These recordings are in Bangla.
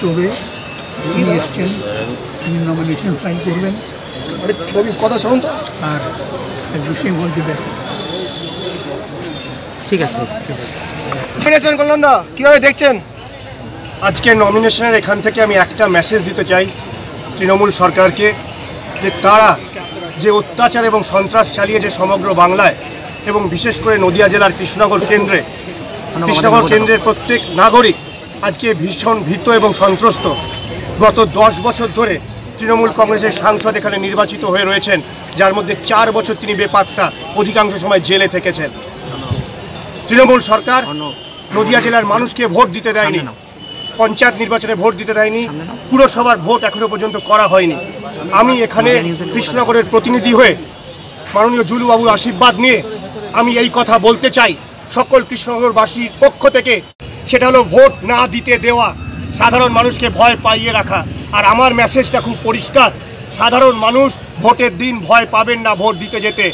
চৌবে তিনি এসছেন। তিনি নমিনেশন ফাইল করবেন। আরে ছবি কথা শুনুন তো। আর বিষয় বলতে ব্যাস ঠিক আছে। নমিনেশন করলেন দা কীভাবে দেখছেন? আজকে নমিনেশনের এখান থেকে আমি একটা মেসেজ দিতে চাই তৃণমূল সরকারকে যে তারা যে অত্যাচার এবং সন্ত্রাস চালিয়েছে সমগ্র বাংলায় এবং বিশেষ করে নদিয়া জেলার কৃষ্ণনগর কেন্দ্রে কৃষ্ণনগর কেন্দ্রের প্রত্যেক নাগরিক আজকে ভীষণ ভীত এবং সন্ত্রস্ত। গত দশ বছর ধরে তৃণমূল কংগ্রেসের সাংসদ এখানে নির্বাচিত হয়ে রয়েছেন যার মধ্যে চার বছর তিনি বেপাত্তা অধিকাংশ সময় জেলে থেকেছেন। তৃণমূল সরকার নদিয়া জেলার মানুষকে ভোট দিতে দেয়নি পঞ্চায়েত নির্বাচনে ভোট দিতে দেয়নি পুরসভার ভোট এখনও পর্যন্ত করা হয়নি। আমি এখানে কৃষ্ণনগরের প্রতিনিধি হয়ে মাননীয় জুলুবাবুর আশীর্বাদ নিয়ে আমি এই কথা বলতে চাই। সকল কৃষ্ণনগরবাসীর পক্ষ থেকে সেটা হলো ভোট না দিতে দেওয়া, সাধারণ মানুষকে ভয় পাইয়ে রাখা। আর আমার মেসেজটা খুব পরিষ্কার, সাধারণ মানুষ ভোটের দিন ভয় পাবেন না ভোট দিতে যেতে।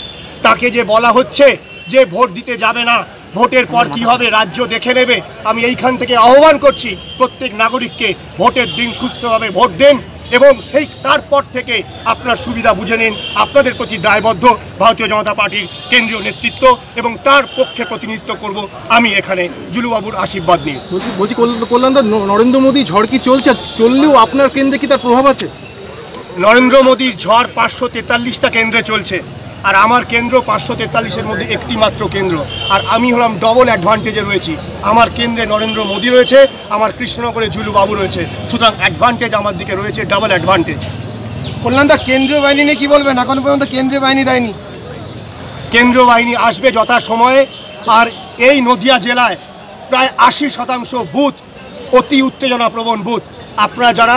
তাকে যে বলা হচ্ছে যে ভোট দিতে যাবে না, ভোটের পর কি হবে রাজ্য দেখে নেবে, আমি এইখান থেকে আহ্বান করছি প্রত্যেক নাগরিককে, ভোটের দিন সুস্থভাবে ভোট দেন। এবং সেই তারপর থেকে আপনার সুবিধা বুঝে নিন। আপনাদের প্রতি দায়বদ্ধ ভারতীয় জনতা পার্টির কেন্দ্রীয় নেতৃত্ব এবং তার পক্ষে প্রতিনিধিত্ব করব আমি এখানে জুলুবাবুর আশীর্বাদ নিয়ে। বলছি কল্যাণ- নরেন্দ্র মোদী ঝড় কি চলছে? চললেও আপনার কেন্দ্রে কি তার প্রভাব আছে? নরেন্দ্র মোদীর ঝড় পাঁচশো তেতাল্লিশটা কেন্দ্রে চলছে। আর আমার কেন্দ্র পাঁচশো তেতাল্লিশের মধ্যে একটি মাত্র কেন্দ্র। আর আমি হলাম ডবল অ্যাডভান্টেজে রয়েছি। আমার কেন্দ্রে নরেন্দ্র মোদী রয়েছে আমার কৃষ্ণনগরে জুলু বাবু রয়েছে। সুতরাং অ্যাডভান্টেজ আমার দিকে রয়েছে ডাবল অ্যাডভান্টেজ কল্যাণদা কেন্দ্রীয় বাহিনী নিয়ে কি বলবেন? এখন পর্যন্ত কেন্দ্রীয় বাহিনী দেয়নি। কেন্দ্রীয় বাহিনী আসবে যথা সময়ে আর এই নদিয়া জেলায় প্রায় আশি শতাংশ বুথ অতি উত্তেজনাপ্রবণ বুথ। আপনারা যারা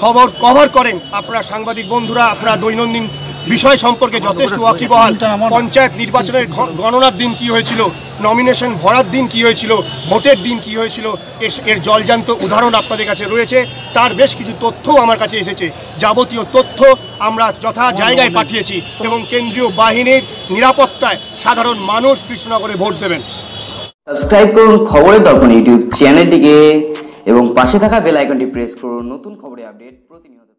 খবর কভার করেন আপনারা সাংবাদিক বন্ধুরা আপনারা দৈনন্দিন বিষয় সম্পর্কে যথেষ্ট ওয়াকিবহাল। পঞ্চায়েত নির্বাচনের গণনার দিন কি হয়েছিল? নমিনেশন ভরার দিন কি হয়েছিল? ভোটের দিন কি হয়েছিল? এর জলজান্ত উদাহরণ আপনাদের কাছে রয়েছে। তার বেশ কিছু তথ্যও আমার কাছে এসেছে। যাবতীয় তথ্য আমরা যথা জায়গায় পাঠিয়েছি এবং কেন্দ্রীয় বাহিনীর নিরাপত্তায় সাধারণ মানুষ কৃষ্ণনগরে ভোট দেবেন। সাবস্ক্রাইব করুন খবরের দর্পণ ইউটিউব চ্যানেলটিকে এবং পাশে থাকা বেল আইকনটি প্রেস করুন। নতুন খবরের আপডেট প্রতিনিয়ত